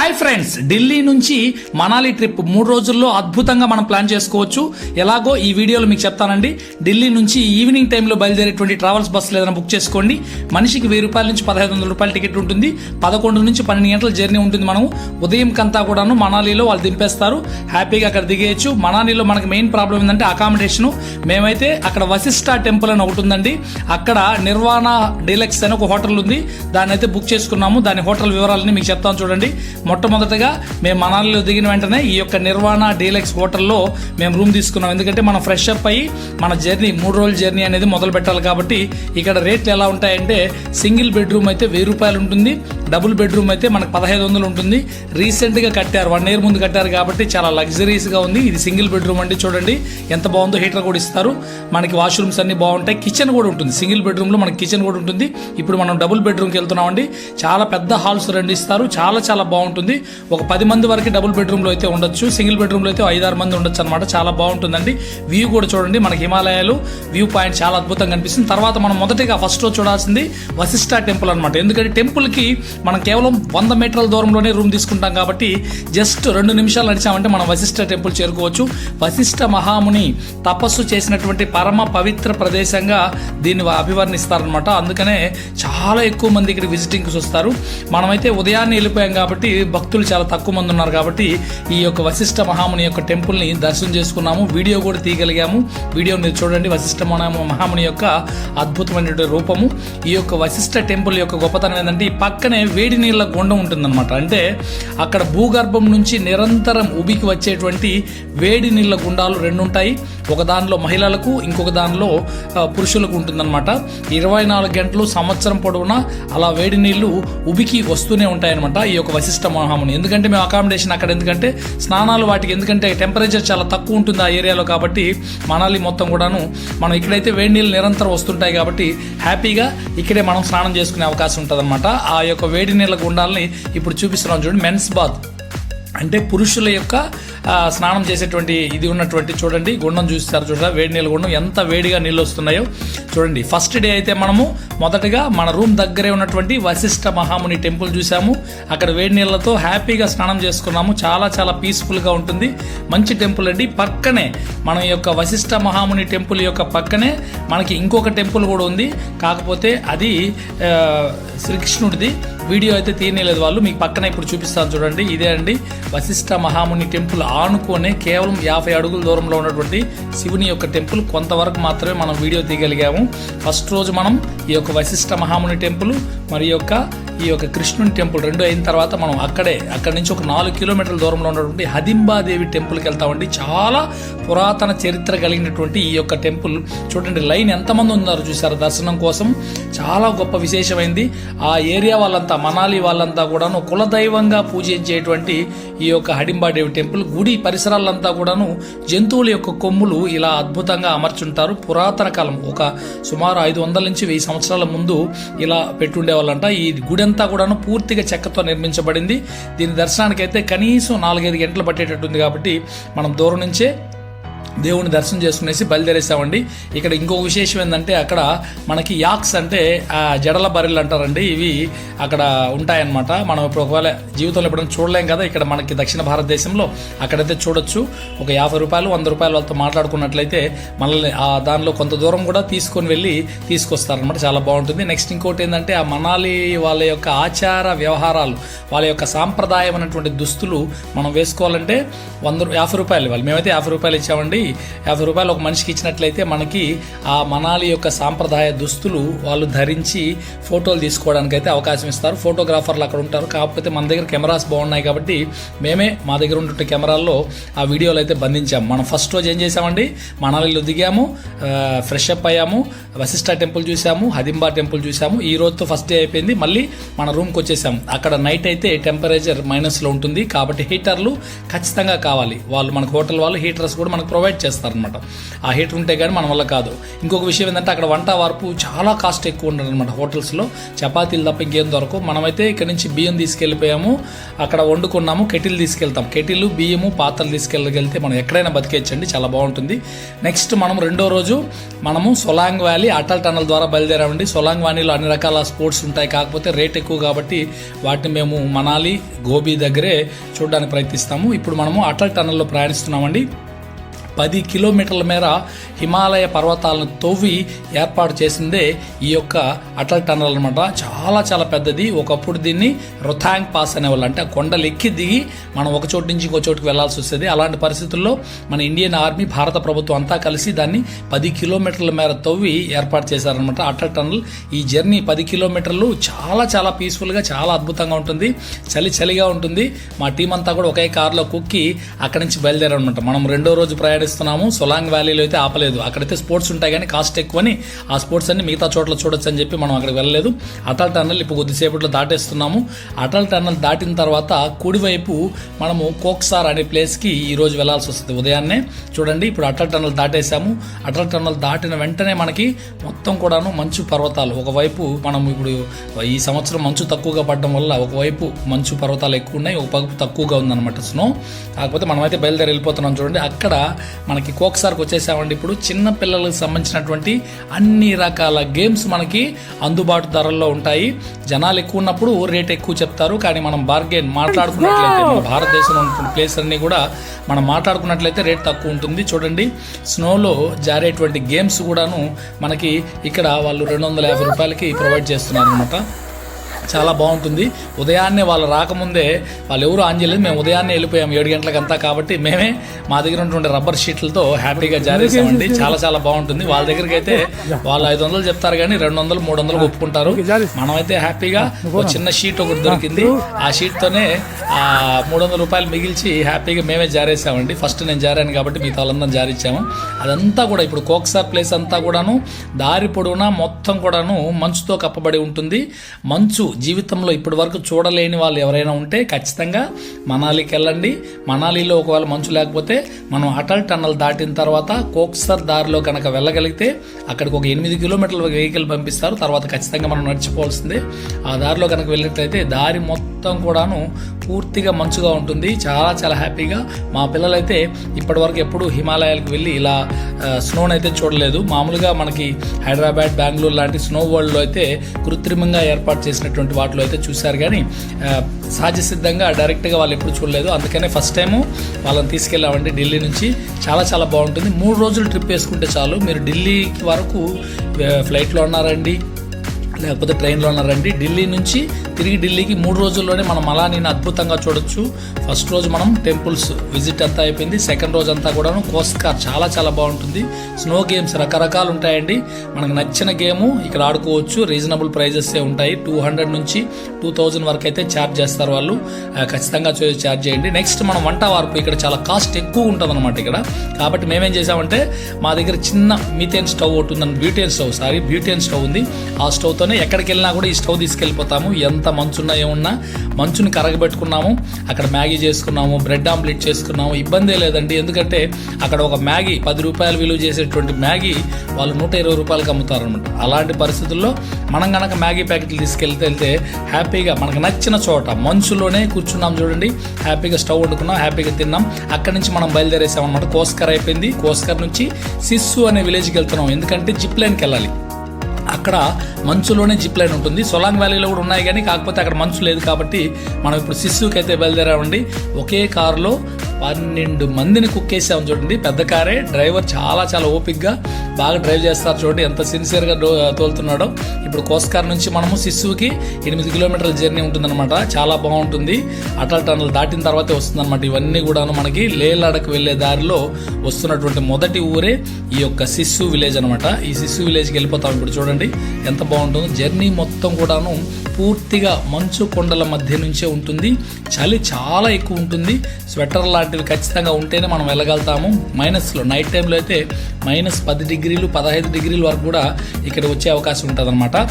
Hi friends Delhi నుంచి Manali trip మూడు రోజుల్లో అద్భుతంగా మనం ప్లాన్ చేసుకోవచ్చు. ఎలాగో ఈ వీడియోలో మీకు చెప్తానండి. ఢిల్లీ నుంచి ఈవినింగ్ టైంలో బయలుదేరేటువంటి ట్రావెల్స్ బస్సులు ఏదైనా బుక్ చేసుకోండి. మనిషికి వెయ్యి రూపాయల నుంచి పదహైదు వందల రూపాయల టికెట్ ఉంటుంది. పదకొండు నుంచి పన్నెండు గంటల జర్నీ ఉంటుంది మనం ఉదయం కంతా కూడాను మనాలిలో వాళ్ళు దింపేస్తారు. హ్యాపీగా అక్కడ దిగేయచ్చు. మనాలిలో మనకి మెయిన్ ప్రాబ్లం ఏంటంటే అకామిడేషన్ మేమైతే అక్కడ వశిష్ఠ టెంపుల్ అని ఒకటి ఉందండి. అక్కడ నిర్వాణ డీలక్స్ అని ఒక హోటల్ ఉంది. దాన్ని అయితే బుక్ చేసుకున్నాము. దాని హోటల్ వివరాలని మీకు చెప్తాను చూడండి. మొట్టమొదటగా మేము మనాలిలో దిగిన వెంటనే ఈ యొక్క నిర్వాణ డీలక్స్ హోటల్లో మేము రూమ్ తీసుకున్నాం. ఎందుకంటే మనం ఫ్రెష్ అప్ అయ్యి మన జర్నీ మూడు రోజుల జర్నీ అనేది మొదలు పెట్టాలి కాబట్టి ఇక్కడ రేట్లు ఎలా ఉంటాయంటే సింగిల్ బెడ్రూమ్ అయితే వెయ్యి రూపాయలు ఉంటుంది. డబుల్ బెడ్రూమ్ అయితే మనకు పదహైదు వందలు ఉంటుంది. రీసెంట్గా కట్టారు వన్ ఇయర్ ముందు కట్టారు కాబట్టి చాలా లగ్జరీస్గా ఉంది. ఇది సింగిల్ బెడ్రూమ్ అండి చూడండి. ఎంత బాగుందో హీటర్ కూడా ఇస్తారు. మనకి వాష్రూమ్స్ అన్ని బాగుంటాయి. కిచెన్ కూడా ఉంటుంది. సింగిల్ బెడ్రూమ్లో మనకి కిచెన్ కూడా ఉంటుంది. ఇప్పుడు మనం డబుల్ బెడ్రూమ్కి వెళ్తున్నామండి. చాలా పెద్ద హాల్స్ రెండు ఇస్తారు. చాలా చాలా బాగుంటుంది ఉంటుంది. ఒక పది మంది వరకు డబుల్ బెడ్రూమ్లో అయితే ఉండొచ్చు. సింగిల్ బెడ్రూమ్లో అయితే ఐదారు మంది ఉండొచ్చు అనమాట చాలా బాగుంటుందండి. వ్యూ కూడా చూడండి. మనకి హిమాలయాలు వ్యూ పాయింట్ చాలా అద్భుతంగా కనిపిస్తుంది తర్వాత మనం మొదటిగా ఫస్ట్ చూడాల్సింది వశిష్ఠ టెంపుల్ అనమాట ఎందుకంటే టెంపుల్కి మనం కేవలం వంద మీటర్ల దూరంలోనే రూమ్ తీసుకుంటాం కాబట్టి జస్ట్ రెండు నిమిషాలు నడిచామంటే మనం వశిష్ఠ టెంపుల్ చేరుకోవచ్చు. వశిష్ఠ మహాముని తపస్సు చేసినటువంటి పరమ పవిత్ర ప్రదేశంగా దీన్ని అభివర్ణిస్తారనమాట అందుకనే చాలా ఎక్కువ మంది ఇక్కడ విజిటింగ్స్ వస్తారు. మనమైతే ఉదయాన్నే వెళ్ళిపోయాం కాబట్టి భక్తులు చాలా తక్కువ మంది ఉన్నారు కాబట్టి ఈ యొక్క వశిష్ఠ మహాముని యొక్క టెంపుల్ని దర్శనం చేసుకున్నాము. వీడియో కూడా తీయగలిగాము. వీడియో మీరు చూడండి. వశిష్ఠ మహాముని యొక్క అద్భుతమైనటువంటి రూపము. ఈ యొక్క వశిష్ఠ టెంపుల్ యొక్క గొప్పతనం ఏంటంటే ఈ పక్కనే వేడి నీళ్ళ గుండం ఉంటుందన్నమాట. అంటే అక్కడ భూగర్భం నుంచి నిరంతరం ఉబికి వచ్చేటువంటి వేడి నీళ్ళ గుండాలు రెండు ఉంటాయి. ఒక దానిలో మహిళలకు ఇంకొక దానిలో పురుషులకు ఉంటుందన్నమాట. ఇరవై నాలుగు గంటలు సంవత్సరం పొడవునా అలా వేడి నీళ్ళు ఉబికి వస్తూనే ఉంటాయన్నమాట. ఈ యొక్క వశిష్ఠ మహాముని ఎందుకంటే మేము అకామిడేషన్ అక్కడ ఎందుకంటే స్నానాలు వాటికి ఎందుకంటే టెంపరేచర్ చాలా తక్కువ ఉంటుంది ఆ ఏరియాలో కాబట్టి మనాలి మొత్తం కూడాను మనం ఇక్కడైతే వేడి నీళ్ళు నిరంతరం వస్తుంటాయి కాబట్టి హ్యాపీగా ఇక్కడే మనం స్నానం చేసుకునే అవకాశం ఉంటుంది ఆ యొక్క వేడి నీళ్ళ గుండాలని ఇప్పుడు చూపిస్తున్నాం చూడండి మెన్స్ బాత్ అంటే పురుషుల యొక్క స్నానం చేసేటువంటి ఇది ఉన్నటువంటి చూడండి గుండం చూస్తారు చూడండి వేడి నీళ్ళ గుండం ఎంత వేడిగా నీళ్ళు వస్తున్నాయో చూడండి. ఫస్ట్ డే అయితే మనము మొదటగా మన రూమ్ దగ్గరే ఉన్నటువంటి వశిష్ఠ మహాముని టెంపుల్ చూసాము అక్కడ వేడి నీళ్ళతో హ్యాపీగా స్నానం చేసుకున్నాము. చాలా చాలా పీస్ఫుల్గా ఉంటుంది. మంచి టెంపుల్ అండి. పక్కనే మన యొక్క వశిష్ఠ మహాముని టెంపుల్ యొక్క పక్కనే మనకి ఇంకొక టెంపుల్ కూడా ఉంది. కాకపోతే అది శ్రీకృష్ణుడిది. వీడియో అయితే తీయలేదు వాళ్ళు. మీకు పక్కన ఇప్పుడు చూపిస్తాను చూడండి. ఇదే అండి. వశిష్ఠ మహాముని టెంపుల్ ఆనుకోనే కేవలం యాభై అడుగుల దూరంలో ఉన్నటువంటి శివుని యొక్క టెంపుల్. కొంతవరకు మాత్రమే మనం వీడియో తీయగలిగాము. ఫస్ట్ రోజు మనం ఈ యొక్క వశిష్ఠ మహాముని టెంపుల్ మరి యొక్క ఈ యొక్క కృష్ణుని టెంపుల్ రెండు అయిన తర్వాత మనం అక్కడే అక్కడి నుంచి ఒక నాలుగు కిలోమీటర్ల దూరంలో ఉన్నటువంటి హదింబాదేవి టెంపుల్కి వెళ్తామండి. చాలా పురాతన చరిత్ర కలిగినటువంటి ఈ యొక్క టెంపుల్. చూడండి లైన్ ఎంతమంది ఉన్నారు చూసారు దర్శనం కోసం? చాలా గొప్ప విశేషమైంది. ఆ ఏరియా వాళ్ళంతా మనాలి వాళ్ళంతా కూడాను కులదైవంగా పూజించేటువంటి ఈ యొక్క హడింబాదేవి టెంపుల్. గుడి పరిసరాలంతా కూడాను జంతువుల యొక్క కొమ్ములు ఇలా అద్భుతంగా అమర్చుంటారు. పురాతన కాలం ఒక సుమారు ఐదు వందల నుంచి వెయ్యి సంవత్సరాల ముందు ఇలా పెట్టుండేవాళ్ళంట. ఈ గుడి అంతా కూడాను పూర్తిగా చెక్కతో నిర్మించబడింది. దీని దర్శనానికి అయితే కనీసం నాలుగైదు గంటలు పట్టేటట్టుంది కాబట్టి మనం దూరం నుంచే దేవుని దర్శనం చేసుకునేసి బయలుదేరేసామండి. ఇక్కడ ఇంకో విశేషం ఏంటంటే అక్కడ మనకి యాక్స్ అంటే ఆ జడల బర్రెలు అంటారండి. ఇవి అక్కడ ఉంటాయన్నమాట. మనం ఇప్పుడు ఒకవేళ జీవితంలో ఎప్పుడైనా చూడలేం కదా ఇక్కడ మనకి దక్షిణ భారతదేశంలో అక్కడైతే చూడొచ్చు. ఒక యాభై రూపాయలు వంద రూపాయలు వాళ్ళతో మాట్లాడుకున్నట్లయితే మనల్ని ఆ దానిలో కొంత దూరం కూడా తీసుకొని వెళ్ళి తీసుకొస్తారనమాట చాలా బాగుంటుంది. నెక్స్ట్ ఇంకోటి ఏంటంటే ఆ మనాలి వాళ్ళ యొక్క ఆచార వ్యవహారాలు వాళ్ళ యొక్క సాంప్రదాయమైనటువంటి దుస్తులు మనం వేసుకోవాలంటే వంద యాభై రూపాయలు ఇవ్వాలి. మేమైతే యాభై రూపాయలు ఇచ్చామండి. యాభై రూపాయలు ఒక మనిషికి ఇచ్చినట్లయితే మనకి ఆ మనాలి యొక్క సాంప్రదాయ దుస్తులు వాళ్ళు ధరించి ఫోటోలు తీసుకోవడానికి అయితే అవకాశం ఇస్తారు. ఫోటోగ్రాఫర్లు అక్కడ ఉంటారు. కాకపోతే మన దగ్గర కెమెరాస్ బాగున్నాయి కాబట్టి మేమే మా దగ్గర ఉంటుంటే కెమెరాల్లో ఆ వీడియోలు అయితే బంధించాము. మనం ఫస్ట్ రోజు ఏం చేసామండి మనాలిలో దిగాము ఫ్రెష్ అప్ అయ్యాము వశిష్ఠ టెంపుల్ చూసాము హదింబా టెంపుల్ చూసాము ఈ రోజుతో ఫస్ట్ డే అయిపోయింది. మళ్ళీ మన రూమ్కి వచ్చేసాము. అక్కడ నైట్ అయితే టెంపరేచర్ మైనస్లో ఉంటుంది కాబట్టి హీటర్లు ఖచ్చితంగా కావాలి. వాళ్ళు మనకు హోటల్ వాళ్ళు హీటర్స్ కూడా మనకు ప్రొవైడ్ ప్రొవైడ్ చేస్తారనమాట ఆ హీటర్ ఉంటే కానీ మన వల్ల కాదు. ఇంకొక విషయం ఏంటంటే అక్కడ వంట వార్పు చాలా కాస్ట్ ఎక్కువ ఉండాలన్నమాట హోటల్స్లో. చపాతీలు తప్ప ఇంకేం దొరకవు. మనమైతే ఇక్కడ నుంచి బియ్యం తీసుకెళ్ళిపోయాము. అక్కడ వండుకున్నాము కెటిల్ తీసుకెళ్తాం. కెటిల్ బియ్యము పాత్రలు తీసుకెళ్ళగలిగితే మనం ఎక్కడైనా బతికేయచ్చండి చాలా బాగుంటుంది. నెక్స్ట్ మనం రెండో రోజు మనము సొలాంగ్ వ్యాలీ అటల్ టనల్ ద్వారా బయలుదేరామండి. సొలాంగ్ వ్యాలీలో అన్ని రకాల స్పోర్ట్స్ ఉంటాయి. కాకపోతే రేట్ ఎక్కువ కాబట్టి వాటిని మేము మనాలి గోబీ దగ్గరే చూడడానికి ప్రయత్నిస్తాము. ఇప్పుడు మనము అటల్ టనల్లో ప్రయాణిస్తున్నామండి. పది కిలోమీటర్ల మేర హిమాలయ పర్వతాలను తవ్వి ఏర్పాటు చేసిందే ఈ యొక్క అటల్ టనల్ అనమాట చాలా చాలా పెద్దది. ఒకప్పుడు దీన్ని రొథాంగ్ పాస్ అనేవాళ్ళు. అంటే ఆ కొండలు ఎక్కి దిగి మనం ఒక చోటు నుంచి ఇంకో చోటుకి వెళ్ళాల్సి వస్తుంది. అలాంటి పరిస్థితుల్లో మన ఇండియన్ ఆర్మీ భారత ప్రభుత్వం అంతా కలిసి దాన్ని పది కిలోమీటర్ల మేర తవ్వి ఏర్పాటు చేశారనమాట అటల్ టనల్. ఈ జర్నీ పది కిలోమీటర్లు చాలా చాలా పీస్ఫుల్గా చాలా అద్భుతంగా ఉంటుంది. చలి చలిగా ఉంటుంది. మా టీం అంతా కూడా ఒకే కారులో కుక్కి అక్కడి నుంచి బయలుదేరారనమాట మనం రెండో రోజు ప్రయాణిస్తున్నాము సొలాంగ్ వ్యాలీలో అయితే ఆపలేదు. అక్కడైతే స్పోర్ట్స్ ఉంటాయి కానీ కాస్ట్ ఎక్కువని ఆ స్పోర్ట్స్ అన్ని మిగతా చోట్ల చూడొచ్చు అని చెప్పి మనం అక్కడికి వెళ్ళలేదు. అటల్ టన్నల్ ఇప్పుడు కొద్దిసేపట్లో దాటేస్తున్నాము. అటల్ టన్నల్ దాటిన తర్వాత కుడివైపు మనము కోక్సార్ అనే ప్లేస్కి ఈరోజు వెళ్ళాల్సి వస్తుంది ఉదయాన్నే. చూడండి ఇప్పుడు అటల్ టన్నల్ దాటేసాము అటల్ టన్నల్ దాటిన వెంటనే మనకి మొత్తం కూడాను మంచు పర్వతాలు. ఒకవైపు మనం ఇప్పుడు ఈ సంవత్సరం మంచు తక్కువగా పడడం వల్ల ఒకవైపు మంచు పర్వతాలు ఎక్కువ ఉన్నాయి ఒక వైపు తక్కువగా ఉందన్నమాట స్నో కాకపోతే మనమైతే బయలుదేరి వెళ్ళిపోతున్నాం చూడండి. అక్కడ మనకి కోక్సార్కి వచ్చేసామండి. ఇప్పుడు చిన్న పిల్లలకు సంబంధించినటువంటి అన్ని రకాల గేమ్స్ మనకి అందుబాటు ధరల్లో ఉంటాయి. జనాలు ఎక్కువ ఉన్నప్పుడు రేట్ ఎక్కువ చెప్తారు. కానీ మనం బార్గెన్ మాట్లాడుకున్నట్లయితే మన భారతదేశంలో ఉన్న ప్లేస్ అన్ని కూడా మనం మాట్లాడుకున్నట్లయితే రేట్ తక్కువ ఉంటుంది. చూడండి స్నోలో జారేటువంటి గేమ్స్ కూడాను మనకి ఇక్కడ వాళ్ళు రెండు వందల యాభై రూపాయలకి ప్రొవైడ్ చేస్తున్నారు అనమాట చాలా బాగుంటుంది. ఉదయాన్నే వాళ్ళు రాకముందే వాళ్ళు ఎవరు ఆన్ చేయలేదు. మేము ఉదయాన్నే వెళ్ళిపోయాం ఏడు గంటలకంతా కాబట్టి మేమే మా దగ్గర ఉన్నటువంటి రబ్బర్ షీట్లతో హ్యాపీగా జారేసామండి. చాలా చాలా బాగుంటుంది. వాళ్ళ దగ్గరికి అయితే వాళ్ళు ఐదు వందలు చెప్తారు కానీ రెండు వందలు మూడు వందలు ఒప్పుకుంటారు. మనమైతే హ్యాపీగా ఒక చిన్న షీట్ ఒకటి దొరికింది. ఆ షీట్ తోనే ఆ మూడు వందల రూపాయలు మిగిల్చి హ్యాపీగా మేమే జారేసామండి. ఫస్ట్ నేను జారాను కాబట్టి మిగతా వాళ్ళందరం జారిచ్చాము. అదంతా కూడా ఇప్పుడు కోక్సార్ ప్లేస్ అంతా కూడాను దారి పొడవునా మొత్తం కూడాను మంచుతో కప్పబడి ఉంటుంది. మంచు జీవితంలో ఇప్పటి వరకు చూడలేని వాళ్ళు ఎవరైనా ఉంటే ఖచ్చితంగా మనాలికి వెళ్ళండి. మనాలిలో ఒకవేళ మంచు లేకపోతే మనం అటల్ టన్నల్ దాటిన తర్వాత కోక్సర్ దారిలో కనుక వెళ్ళగలిగితే అక్కడికి ఒక ఎనిమిది కిలోమీటర్ల వెహికల్ పంపిస్తారు. తర్వాత ఖచ్చితంగా మనం నడిచిపోవాల్సిందే. ఆ దారిలో కనుక వెళ్ళినట్లయితే దారి మొత్తం కూడాను పూర్తిగా మంచుగా ఉంటుంది. చాలా చాలా హ్యాపీగా. మా పిల్లలైతే ఇప్పటివరకు ఎప్పుడు హిమాలయాలకు వెళ్ళి ఇలా స్నోని అయితే చూడలేదు. మామూలుగా మనకి హైదరాబాద్ బెంగళూరు లాంటి స్నో వరల్డ్లో అయితే కృత్రిమంగా ఏర్పాటు చేసినటువంటి వాటిలో అయితే చూశారు. కానీ సహజ సిద్ధంగా డైరెక్ట్గా వాళ్ళు ఎప్పుడు చూడలేదు. అందుకనే ఫస్ట్ టైము వాళ్ళని తీసుకెళ్ళామండి ఢిల్లీ నుంచి. చాలా చాలా బాగుంటుంది. మూడు రోజులు ట్రిప్ వేసుకుంటే చాలు. మీరు ఢిల్లీకి వరకు ఫ్లైట్లో ఉన్నారండి లేకపోతే ట్రైన్లో ఉన్నారండి. ఢిల్లీ నుంచి తిరిగి ఢిల్లీకి మూడు రోజుల్లోనే మనం అలాని అద్భుతంగా చూడొచ్చు. ఫస్ట్ రోజు మనం టెంపుల్స్ విజిట్ అంతా అయిపోయింది. సెకండ్ రోజు అంతా కూడాను కోస్కార్ చాలా చాలా బాగుంటుంది. స్నో గేమ్స్ రకరకాలు ఉంటాయండి. మనకు నచ్చిన గేమ్ ఇక్కడ ఆడుకోవచ్చు. రీజనబుల్ ప్రైజెస్ ఉంటాయి. టూ హండ్రెడ్ నుంచి టూ థౌజండ్ వరకు అయితే ఛార్జ్ చేస్తారు వాళ్ళు. ఖచ్చితంగా ఛార్జ్ చేయండి. నెక్స్ట్ మనం వంట వార్పు ఇక్కడ చాలా కాస్ట్ ఎక్కువ ఉంటుంది అనమాట ఇక్కడ. కాబట్టి మేమేం చేసామంటే మా దగ్గర చిన్న మీథేన్ స్టవ్ ఒకటి ఉందని butane stove. Sorry butane stove ఉంది. ఆ స్టవ్తోనే ఎక్కడికి వెళ్ళినా కూడా ఈ స్టవ్ తీసుకెళ్ళిపోతాము. ఎంత మంచున్నా ఏమున్నా మంచుని కరగబెట్టుకున్నాము అక్కడ మ్యాగీ చేసుకున్నాము బ్రెడ్ ఆమ్లెట్ చేసుకున్నాము. ఇబ్బందే లేదండి. ఎందుకంటే అక్కడ ఒక మ్యాగీ పది రూపాయలు విలువ చేసేటువంటి మ్యాగీ వాళ్ళు నూట ఇరవై రూపాయలకి అమ్ముతారనమాట అలాంటి పరిస్థితుల్లో మనం కనుక మ్యాగీ ప్యాకెట్లు తీసుకెళ్తే వెళ్తే హ్యాపీగా మనకు నచ్చిన చోట మంచులోనే కూర్చున్నాం చూడండి. హ్యాపీగా స్టవ్ వండుకున్నాం హ్యాపీగా తిన్నాం. అక్కడి నుంచి మనం బయలుదేరేసాం అనమాట కోస్కర్ అయిపోయింది. కోస్కర్ నుంచి సిస్సు అనే విలేజ్కి వెళ్తున్నాం. ఎందుకంటే జిప్ లైన్కి వెళ్ళాలి. అక్కడ మంచులోనే జిప్ లైన్ ఉంటుంది. సొలాంగ్ వ్యాలీలో కూడా ఉన్నాయి కానీ కాకపోతే అక్కడ మంచు లేదు కాబట్టి మనం ఇప్పుడు సిస్సుకి అయితే బయలుదేరామండి. ఒకే కారులో పన్నెండు మందిని కుక్కేసాం చూడండి. పెద్ద కారే డ్రైవర్ చాలా చాలా ఓపిక్గా బాగా డ్రైవ్ చేస్తారు చూడండి. ఎంత సిన్సియర్గా డో తోలుతున్నాడో. ఇప్పుడు కోస్కార్ నుంచి మనము శిశువుకి ఎనిమిది కిలోమీటర్ల జర్నీ ఉంటుందన్నమాట. చాలా బాగుంటుంది. అటల్ టనల్ దాటిన తర్వాతే వస్తుందన్నమాట. ఇవన్నీ కూడాను మనకి లేలాడకు వెళ్ళే దారిలో వస్తున్నటువంటి మొదటి ఊరే ఈ యొక్క శిశు విలేజ్ అనమాట ఈ శిశు విలేజ్కి వెళ్ళిపోతాం ఇప్పుడు చూడండి. ఎంత బాగుంటుందో. జర్నీ మొత్తం కూడాను పూర్తిగా మంచు కొండల మధ్య నుంచే ఉంటుంది. చలి చాలా ఎక్కువ ఉంటుంది. స్వెటర్ లాంటివి ఖచ్చితంగా ఉంటేనే మనం వెళ్ళగలుగుతాము. మైనస్లో నైట్ టైంలో అయితే మైనస్ పది డిగ్రీలు పదహైదు డిగ్రీల వరకు కూడా ఇక్కడ వచ్చే అవకాశం ఉంటుంది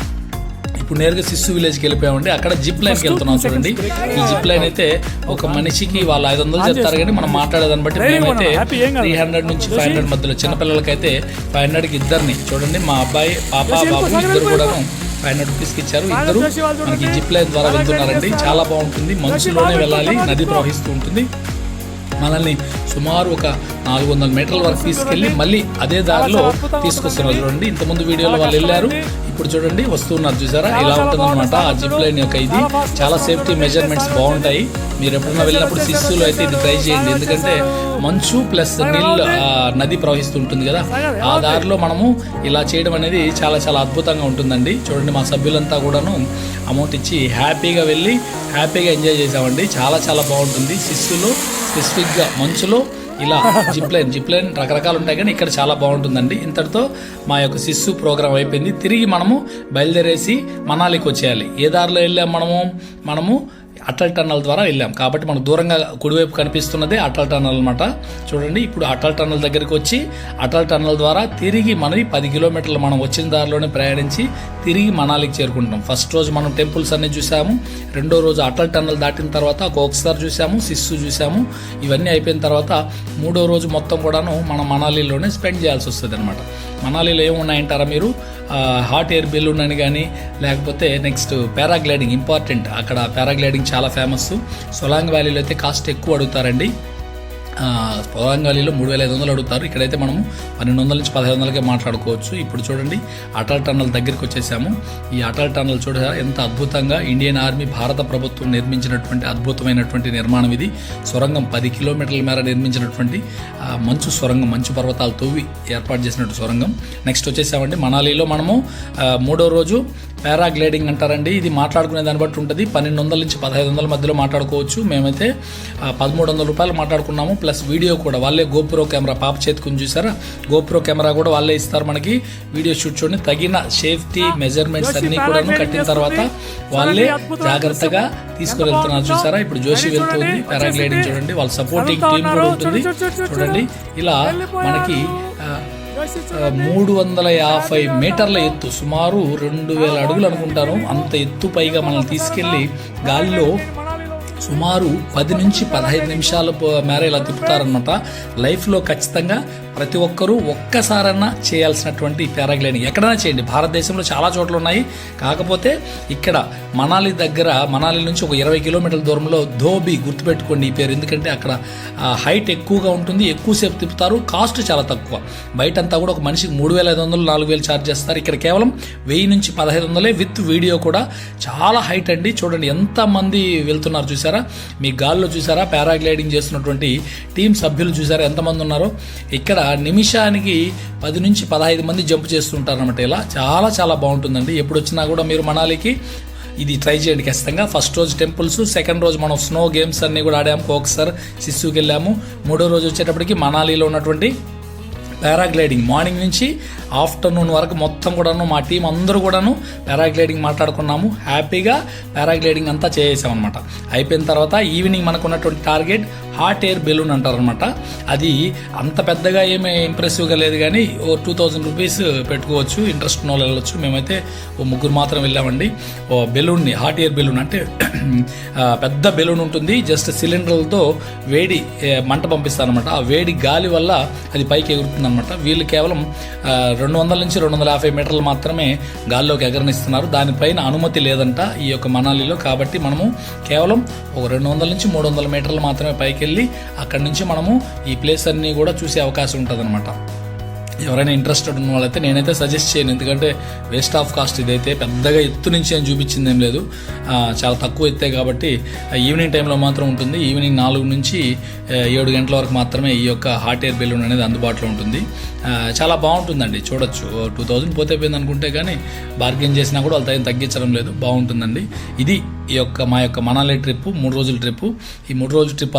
ఇప్పుడు నేరుగా సిస్సు విలేజ్కి వెళ్ళిపోయామండి. అక్కడ జిప్ లైన్కి వెళ్తున్నాం చూడండి. ఈ జిప్ లైన్ అయితే ఒక మనిషికి వాళ్ళు ఐదు వందలు చెప్తారు కానీ మనం మాట్లాడేదాన్ని బట్టి మేమైతే త్రీ హండ్రెడ్ నుంచి ఫైవ్ హండ్రెడ్ మధ్యలో చిన్నపిల్లలకైతే ఫైవ్ హండ్రెడ్కి ఇద్దరిని చూడండి. మా అబ్బాయి పాప బాబు ఇద్దరు కూడా ఫైవ్ హండ్రెడ్ రూపీస్కి ఇచ్చారు. ఇద్దరు మనకి జిప్ లైన్ ద్వారా వెళ్తున్నారండి. చాలా బాగుంటుంది. మంచులోనే వెళ్ళాలి. నది ప్రవహిస్తూ ఉంటుంది. మనల్ని సుమారు ఒక నాలుగు వందల మీటర్ల వరకు తీసుకెళ్ళి మళ్ళీ అదే దారిలో తీసుకొస్తున్నారు చూడండి. ఇంతకుముందు వీడియోలో వాళ్ళు వెళ్ళారు. ఇప్పుడు చూడండి వస్తున్నారు చూసారా? ఇలా ఉంటుందన్నమాట. ఆ జిప్ లైన్ యొక్క ఇది. చాలా సేఫ్టీ మెజర్మెంట్స్ బాగుంటాయి. మీరు ఎప్పుడైనా వెళ్ళినప్పుడు శిస్సులో అయితే ఇది ట్రై చేయండి. ఎందుకంటే మంచు ప్లస్ నీళ్ళు నది ప్రవహిస్తుంటుంది కదా. ఆ దారిలో మనము ఇలా చేయడం అనేది చాలా చాలా అద్భుతంగా ఉంటుందండి. చూడండి మా సభ్యులంతా కూడాను అమౌంట్ ఇచ్చి హ్యాపీగా వెళ్ళి హ్యాపీగా ఎంజాయ్ చేసామండి చాలా చాలా బాగుంటుంది. శిస్సులో స్పెసిఫిక్గా మంచులో ఇలా జిప్ లైన్ జిప్ లైన్ రకరకాలు ఉంటాయి కానీ ఇక్కడ చాలా బాగుంటుందండి. ఇంతటితో మా యొక్క శిస్సు ప్రోగ్రాం అయిపోయింది. తిరిగి మనము బయలుదేరేసి మనాలికి వచ్చేయాలి. ఏ దారిలో వెళ్ళాం మనము? మనము అటల్ టన్నల్ ద్వారా వెళ్ళాం. కాబట్టి మనం దూరంగా కుడివైపు కనిపిస్తున్నదే అటల్ టన్నల్ అనమాట చూడండి ఇప్పుడు అటల్ టన్నల్ దగ్గరికి వచ్చి అటల్ టన్నల్ ద్వారా తిరిగి మనవి పది కిలోమీటర్లు మనం వచ్చిన దారిలోనే ప్రయాణించి తిరిగి మనాలికి చేరుకుంటాం ఫస్ట్ రోజు మనం టెంపుల్స్ అన్ని చూసాము. రెండో రోజు అటల్ టన్నల్ దాటిన తర్వాత కోక్సార్ చూసాము సిస్సు చూసాము. ఇవన్నీ అయిపోయిన తర్వాత మూడో రోజు మొత్తం కూడాను మనం మనాలిలోనే స్పెండ్ చేయాల్సి వస్తుంది అనమాట మనాలిలో ఏమున్నాయంటారా మీరు? హాట్ ఎయిర్ బెలూన్ అని కానీ లేకపోతే నెక్స్ట్ పారాగ్లైడింగ్ ఇంపార్టెంట్. అక్కడ పారాగ్లైడింగ్ చాలా ఫేమస్ సొలాంగ్ వ్యాలీలో అయితే కాస్ట్ ఎక్కువ అడుగుతారండి. ఆ, మూడు వేల ఐదు వందలు అడుగుతారు. ఇక్కడైతే మనము పన్నెండు వందల నుంచి పదహైదు వందలకే మాట్లాడుకోవచ్చు. ఇప్పుడు చూడండి అటల్ టన్నల్ దగ్గరికి వచ్చేసాము. ఈ అటల్ టన్నల్ చూడ ఎంత అద్భుతంగా ఇండియన్ ఆర్మీ భారత ప్రభుత్వం నిర్మించినటువంటి అద్భుతమైనటువంటి నిర్మాణం ఇది. సొరంగం పది కిలోమీటర్ల మేర నిర్మించినటువంటి మంచు సొరంగం మంచు పర్వతాలు తవ్వి ఏర్పాటు చేసినట్టు సొరంగం. నెక్స్ట్ వచ్చేసామండి మనాలిలో మనము మూడో రోజు పారాగ్లైడింగ్ అంటారండి. ఇది మాట్లాడుకునే దాన్ని బట్టి ఉంటుంది. పన్నెండు వందల నుంచి పదహైదు వందల మధ్యలో మాట్లాడుకోవచ్చు. మేమైతే పదమూడు వందల రూపాయలు మాట్లాడుకున్నాము. ప్లస్ వీడియో కూడా. వాళ్ళే గోప్రో కెమెరా. పాప చేతికుని చూసారా? గోప్రో కెమెరా కూడా వాళ్ళే ఇస్తారు మనకి. వీడియో షూట్ చూడండి. తగిన సేఫ్టీ మెజర్మెంట్స్ అన్ని కూడా కట్టిన తర్వాత వాళ్ళే జాగ్రత్తగా తీసుకుని వెళ్తున్నారు చూసారా? ఇప్పుడు జోషి వెళ్తుంది పారాగ్లైడింగ్ చూడండి. వాళ్ళ సపోర్టింగ్ టీం కూడా ఉంటుంది. చూడండి. ఇలా మనకి మూడు వందల యాభై మీటర్ల ఎత్తు సుమారు రెండు వేల అడుగులు అనుకుంటాను. అంత ఎత్తు పైగా మనల్ని తీసుకెళ్ళి గాలిలో సుమారు పది నుంచి పదహైదు నిమిషాలు మేర ఇలా తిప్పుతారనమాట లైఫ్లో ఖచ్చితంగా ప్రతి ఒక్కరూ ఒక్కసారన్నా చేయాల్సినటువంటి పారాగ్లైడింగ్ ఎక్కడైనా చేయండి. భారతదేశంలో చాలా చోట్ల ఉన్నాయి. కాకపోతే ఇక్కడ మనాలి దగ్గర మనాలి నుంచి ఒక ఇరవై కిలోమీటర్ల దూరంలో ధోబి గుర్తుపెట్టుకోండి ఈ పేరు. ఎందుకంటే అక్కడ హైట్ ఎక్కువగా ఉంటుంది. ఎక్కువసేపు తిప్పుతారు. కాస్ట్ చాలా తక్కువ. బయట అంతా కూడా ఒక మనిషికి మూడు వేల ఐదు వందలు నాలుగు వేలు ఛార్జ్ చేస్తారు. ఇక్కడ కేవలం వెయ్యి నుంచి పదహైదు వందలే విత్ వీడియో కూడా చాలా హైట్ అండి. చూడండి ఎంతమంది వెళ్తున్నారు చూసారా? మీ గాల్లో చూసారా? పారాగ్లైడింగ్ చేస్తున్నటువంటి టీం సభ్యులు చూసారా? ఎంతమంది ఉన్నారో? ఇక్కడ నిమిషానికి పది నుంచి పదహైదు మంది జంప్ చేస్తుంటారు అనమాట ఇలా. చాలా చాలా బాగుంటుందండి. ఎప్పుడు వచ్చినా కూడా మీరు మనాలికి ఇది ట్రై చేయండి ఖచ్చితంగా. ఫస్ట్ రోజు టెంపుల్స్ సెకండ్ రోజు మనం స్నో గేమ్స్ అన్ని కూడా ఆడాము. కోక్సర్ సిస్సుకి వెళ్ళాము మూడో రోజు వచ్చేటప్పటికి మనాలిలో ఉన్నటువంటి పారాగ్లైడింగ్. మార్నింగ్ నుంచి ఆఫ్టర్నూన్ వరకు మొత్తం కూడాను మా టీం అందరూ కూడాను పారాగ్లైడింగ్ మాట్లాడుకున్నాము. హ్యాపీగా పారాగ్లైడింగ్ అంతా చేసాం అనమాట అయిపోయిన తర్వాత ఈవినింగ్ మనకు ఉన్నటువంటి టార్గెట్ హాట్ ఎయిర్ బెలూన్ అంటారనమాట అది అంత పెద్దగా ఏమీ ఇంప్రెసివ్గా లేదు కానీ ఓ టూ థౌజండ్ రూపీస్ పెట్టుకోవచ్చు. ఇంట్రెస్ట్ ఉన్న వాళ్ళు వెళ్ళొచ్చు. మేమైతే ఓ ముగ్గురు మాత్రం వెళ్ళామండి. ఓ బెలూన్ని హాట్ ఎయిర్ బెలూన్ అంటే పెద్ద బెలూన్ ఉంటుంది. జస్ట్ సిలిండర్లతో వేడి మంట పంపిస్తారనమాట ఆ వేడి గాలి వల్ల అది పైకి అనమాట వీళ్ళు కేవలం రెండు వందల నుంచి రెండు వందల యాభై మీటర్లు మాత్రమే గాల్లోకి ఎగరనిస్తున్నారు. దానిపైన అనుమతి లేదంట ఈ యొక్క మనాలిలో. కాబట్టి మనము కేవలం ఒక రెండు వందల నుంచి మూడు వందల మీటర్లు మాత్రమే పైకి వెళ్ళి అక్కడి నుంచి మనము ఈ ప్లేస్ అన్ని కూడా చూసే అవకాశం ఉంటుంది ఎవరైనా ఇంట్రెస్టెడ్ ఉన్న వాళ్ళైతే నేనైతే సజెస్ట్ చేయను. ఎందుకంటే వేస్ట్ ఆఫ్ కాస్ట్ ఇదైతే పెద్దగా ఎత్తు నుంచి ఏం చూపించింది ఏం లేదు చాలా తక్కువ ఎత్తే కాబట్టి ఈవినింగ్ టైంలో మాత్రం ఉంటుంది. ఈవినింగ్ నాలుగు నుంచి ఏడు గంటల వరకు మాత్రమే ఈ యొక్క హాట్ ఎయిర్ బెలూన్ అనేది అందుబాటులో ఉంటుంది. చాలా బాగుంటుందండి. చూడొచ్చు. టూ థౌజండ్ పోతే పోయింది అనుకుంటే కానీ బార్గెన్ చేసినా కూడా వాళ్ళు ఏం తగ్గించడం లేదు. బాగుంటుందండి. ఇది ఈ యొక్క మా యొక్క మనాలి ట్రిప్ మూడు రోజుల ట్రిప్ ఈ మూడు రోజుల ట్రిప్